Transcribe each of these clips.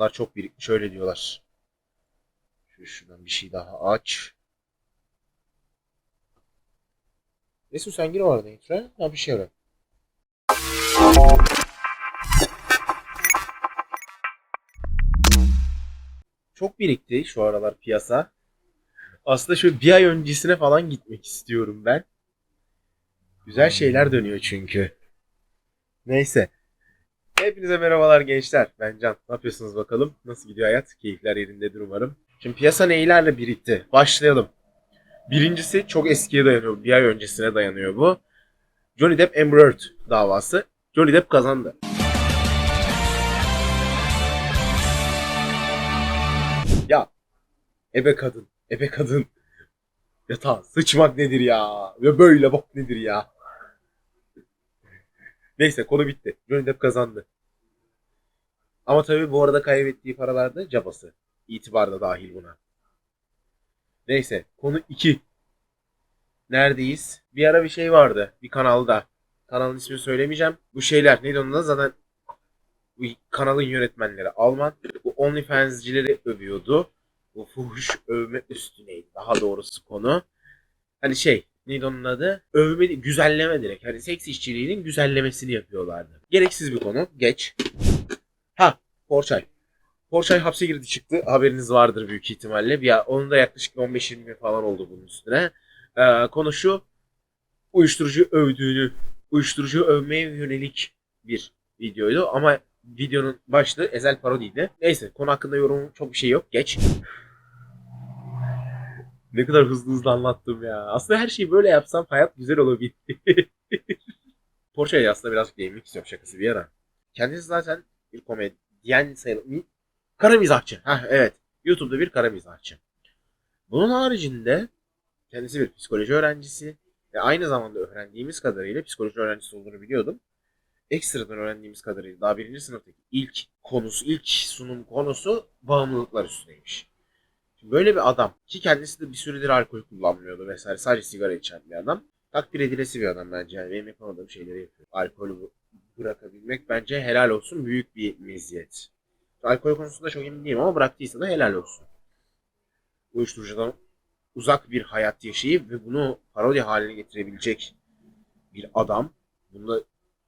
Bunlar çok birikmiş öyle diyorlar. Şu şuradan bir şey daha aç. Resul sen gir o arada introya. Ha bir şey öğren. Çok birikti şu aralar piyasa. Aslında şu bir ay öncesine falan gitmek istiyorum ben. Güzel şeyler dönüyor çünkü. Neyse. Hepinize merhabalar gençler. Ben Can. Ne yapıyorsunuz bakalım? Nasıl gidiyor hayat? Keyifler yerindedir umarım. Şimdi piyasa neylerle birikti? Başlayalım. Birincisi çok eskiye dayanıyor. Bir ay öncesine dayanıyor bu. Johnny Depp Amber Heard davası. Johnny Depp kazandı. Ya ebe kadın, ebe kadın. Yatağa sıçmak nedir ya? Ve böyle bok nedir ya? Neyse konu bitti. Johnny Depp kazandı. Ama tabii bu arada kaybettiği paralar da cabası. İtibar da dahil buna. Neyse konu 2. Neredeyiz? Bir ara bir şey vardı bir kanalda. Kanalın ismini söylemeyeceğim. Bu şeyler neydi onun adı? zaten bu kanalın yönetmenleri Alman. Bu OnlyFans'cileri övüyordu. Bu fuhuş övme üstüneydi. Daha doğrusu konu. Hani şey neydi onun adı? Övme, güzelleme direkt. Hani seks işçiliğinin güzellemesini yapıyorlardı. Gereksiz bir konu. Geç. Ha, Porçay. Porçay hapse girdi çıktı. Haberiniz vardır büyük ihtimalle. Ya onun da yaklaşık 15-20 gün falan oldu bunun üstüne. Ee, konu şu. Uyuşturucu övdüğünü, uyuşturucu övmeye yönelik bir videoydu ama videonun başlığı ezel parodiydi. Neyse konu hakkında yorumum çok bir şey yok. Geç. Ne kadar hızlı hızlı anlattım ya. Aslında her şeyi böyle yapsam hayat güzel olabilir. Porsche'ye aslında biraz gaming istiyorum şakası bir yana. Kendisi zaten bir komedyen sayılır. Kara mizahçı. Heh, evet. YouTube'da bir kara mizahçı. Bunun haricinde kendisi bir psikoloji öğrencisi ve aynı zamanda öğrendiğimiz kadarıyla psikoloji öğrencisi olduğunu biliyordum. Ekstradan öğrendiğimiz kadarıyla daha birinci sınıftaki ilk konusu, ilk sunum konusu bağımlılıklar üstüneymiş. Böyle bir adam ki kendisi de bir süredir alkol kullanmıyordu vesaire. Sadece sigara içen bir adam. Takdir edilesi bir adam bence. Yani benim yapamadığım şeyleri yapıyor. Alkolü bırakabilmek bence helal olsun büyük bir meziyet. Alkol konusunda çok emin değilim ama bıraktıysa da helal olsun. Uyuşturucudan uzak bir hayat yaşayıp ve bunu parodi haline getirebilecek bir adam. Bunu da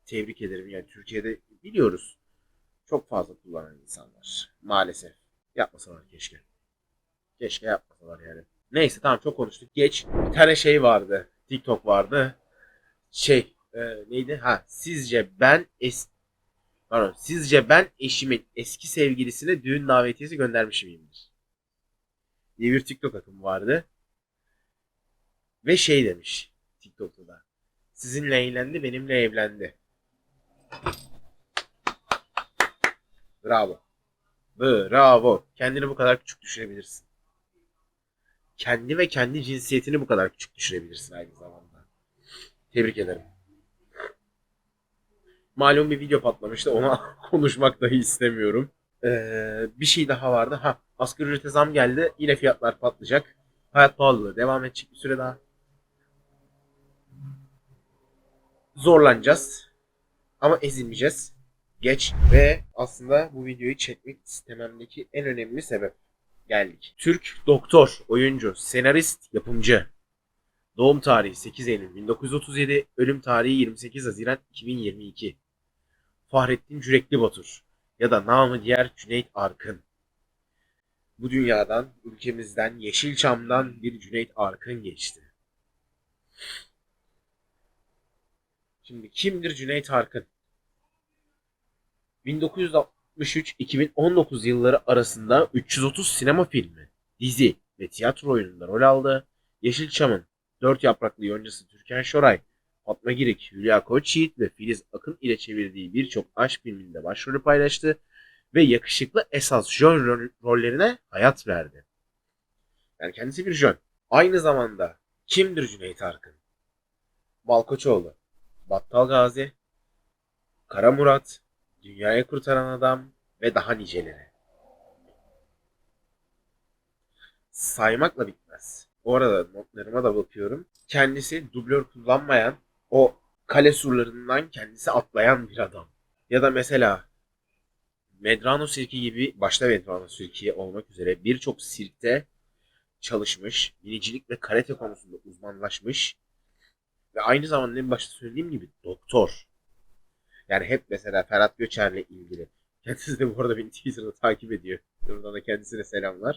tebrik ederim. Yani Türkiye'de biliyoruz çok fazla kullanan insanlar. Maalesef. Yapmasalar keşke. Keşke yapmasalar yani. Neyse tamam çok konuştuk. Geç. Bir tane şey vardı. TikTok vardı. Şey e, neydi? Ha sizce ben es Pardon, sizce ben eşimin eski sevgilisine düğün davetiyesi göndermiş miyimdir? diye bir TikTok akımı vardı. Ve şey demiş TikTok'ta da. Sizinle eğlendi, benimle evlendi. Bravo. Bravo. Kendini bu kadar küçük düşürebilirsin. Kendi ve kendi cinsiyetini bu kadar küçük düşürebilirsin aynı zamanda. Tebrik ederim. Malum bir video patlamıştı. Ona konuşmak dahi istemiyorum. Ee, bir şey daha vardı. Ha, asgari ücrete zam geldi. Yine fiyatlar patlayacak. Hayat pahalılığı devam edecek bir süre daha. Zorlanacağız. Ama ezilmeyeceğiz. Geç. Ve aslında bu videoyu çekmek istememdeki en önemli sebep. Geldik. Türk doktor, oyuncu, senarist, yapımcı. Doğum tarihi 8 Eylül 1937, ölüm tarihi 28 Haziran 2022. Fahrettin Cürekli Batur ya da namı diğer Cüneyt Arkın. Bu dünyadan, ülkemizden, Yeşilçam'dan bir Cüneyt Arkın geçti. Şimdi kimdir Cüneyt Arkın? 1963-2019 yılları arasında 330 sinema filmi, dizi ve tiyatro oyununda rol aldı. Yeşilçam'ın Dört Yapraklı Yoncası Türkan Şoray, Fatma Girik, Hülya Koçyiğit ve Filiz Akın ile çevirdiği birçok aşk filminde başrolü paylaştı ve yakışıklı esas jön rol- rollerine hayat verdi. Yani kendisi bir jön. Aynı zamanda kimdir Cüneyt Arkın? Balkoçoğlu, Battal Gazi, Kara Murat, Dünyayı Kurtaran Adam ve daha niceleri. Saymakla bitmez. Bu arada notlarıma da bakıyorum. Kendisi dublör kullanmayan, o kale surlarından kendisi atlayan bir adam. Ya da mesela Medrano Sirki gibi başta Medrano Sirki olmak üzere birçok sirkte çalışmış, binicilik ve karate konusunda uzmanlaşmış ve aynı zamanda en başta söylediğim gibi doktor. Yani hep mesela Ferhat Göçer'le ilgili. Kendisi de bu arada beni Twitter'da takip ediyor. Buradan da kendisine selamlar.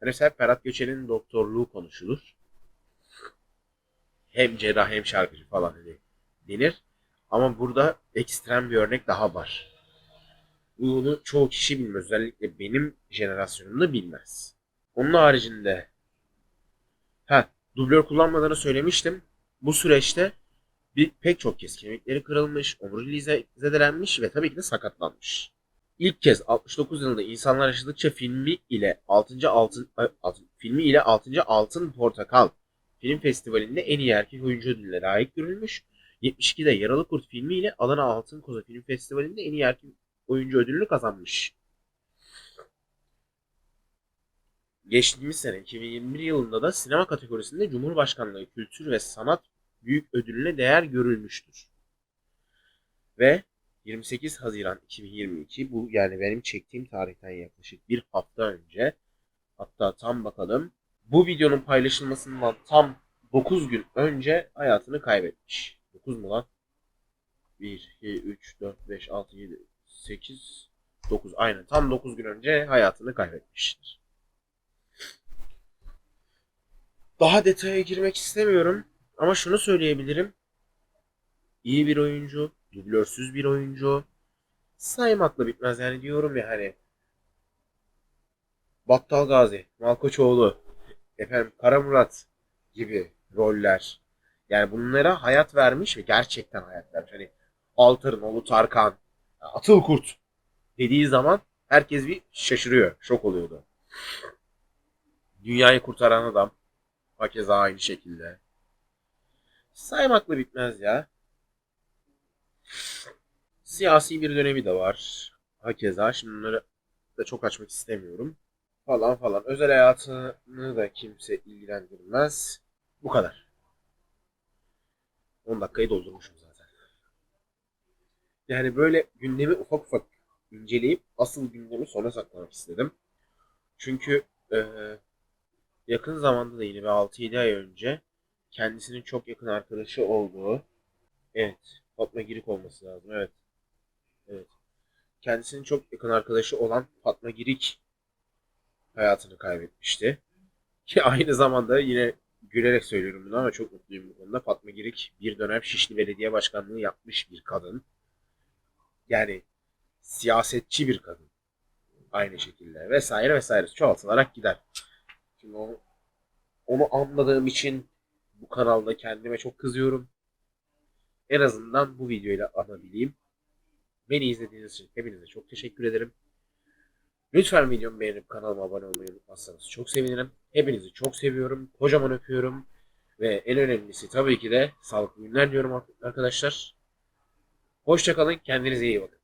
Yani mesela Ferhat Göçer'in doktorluğu konuşulur. Hem cerrah hem şarkıcı falan hani denir. Ama burada ekstrem bir örnek daha var. Bunu çoğu kişi bilmez. Özellikle benim jenerasyonumda bilmez. Onun haricinde ha dublör kullanmadığını söylemiştim. Bu süreçte bir pek çok kez kemikleri kırılmış, omuriliği zedelenmiş ve tabii ki de sakatlanmış. İlk kez 69 yılında insanlar yaşadıkça filmi ile 6. altın, altın filmi ile 6. Altın Portakal Film Festivali'nde en iyi erkek oyuncu ödülüne layık görülmüş. 72'de Yaralı Kurt filmi ile Adana Altın Koza Film Festivali'nde en iyi erkek oyuncu ödülünü kazanmış. Geçtiğimiz sene 2021 yılında da sinema kategorisinde Cumhurbaşkanlığı Kültür ve Sanat Büyük Ödülüne değer görülmüştür. Ve 28 Haziran 2022 bu yani benim çektiğim tarihten yaklaşık bir hafta önce hatta tam bakalım bu videonun paylaşılmasından tam 9 gün önce hayatını kaybetmiş. 9 mu lan? 1, 2, 3, 4, 5, 6, 7, 8, 9. Aynen tam 9 gün önce hayatını kaybetmiştir. Daha detaya girmek istemiyorum ama şunu söyleyebilirim. İyi bir oyuncu, dublörsüz bir oyuncu. Saymakla bitmez yani diyorum ya hani. Battal Gazi, Malkoçoğlu, efendim Kara Murat gibi roller. Yani bunlara hayat vermiş ve gerçekten hayat vermiş. Hani Altır'ın oğlu Tarkan, Atıl Kurt dediği zaman herkes bir şaşırıyor, şok oluyordu. Dünyayı kurtaran adam. Hakeza aynı şekilde. Saymakla bitmez ya. Siyasi bir dönemi de var. Hakeza. Şimdi bunları da çok açmak istemiyorum. Falan falan. Özel hayatını da kimse ilgilendirmez. Bu kadar. 10 dakikayı doldurmuşum zaten. Yani böyle gündemi ufak ufak inceleyip asıl gündemi sona saklamak istedim. Çünkü e, yakın zamanda da yine bir 6-7 ay önce kendisinin çok yakın arkadaşı olduğu evet Fatma Girik olması lazım evet evet kendisinin çok yakın arkadaşı olan Fatma Girik hayatını kaybetmişti. Ki aynı zamanda yine gülerek söylüyorum bunu ama çok mutluyum bu konuda. Fatma Girik bir dönem Şişli Belediye Başkanlığı yapmış bir kadın. Yani siyasetçi bir kadın. Aynı şekilde vesaire vesaire çoğaltılarak gider. Şimdi onu, onu anladığım için kanalda kendime çok kızıyorum. En azından bu videoyla anabileyim. Beni izlediğiniz için hepinize çok teşekkür ederim. Lütfen videomu beğenip kanalıma abone olmayı unutmazsanız çok sevinirim. Hepinizi çok seviyorum. Kocaman öpüyorum. Ve en önemlisi tabii ki de sağlıklı günler diyorum arkadaşlar. Hoşçakalın. Kendinize iyi bakın.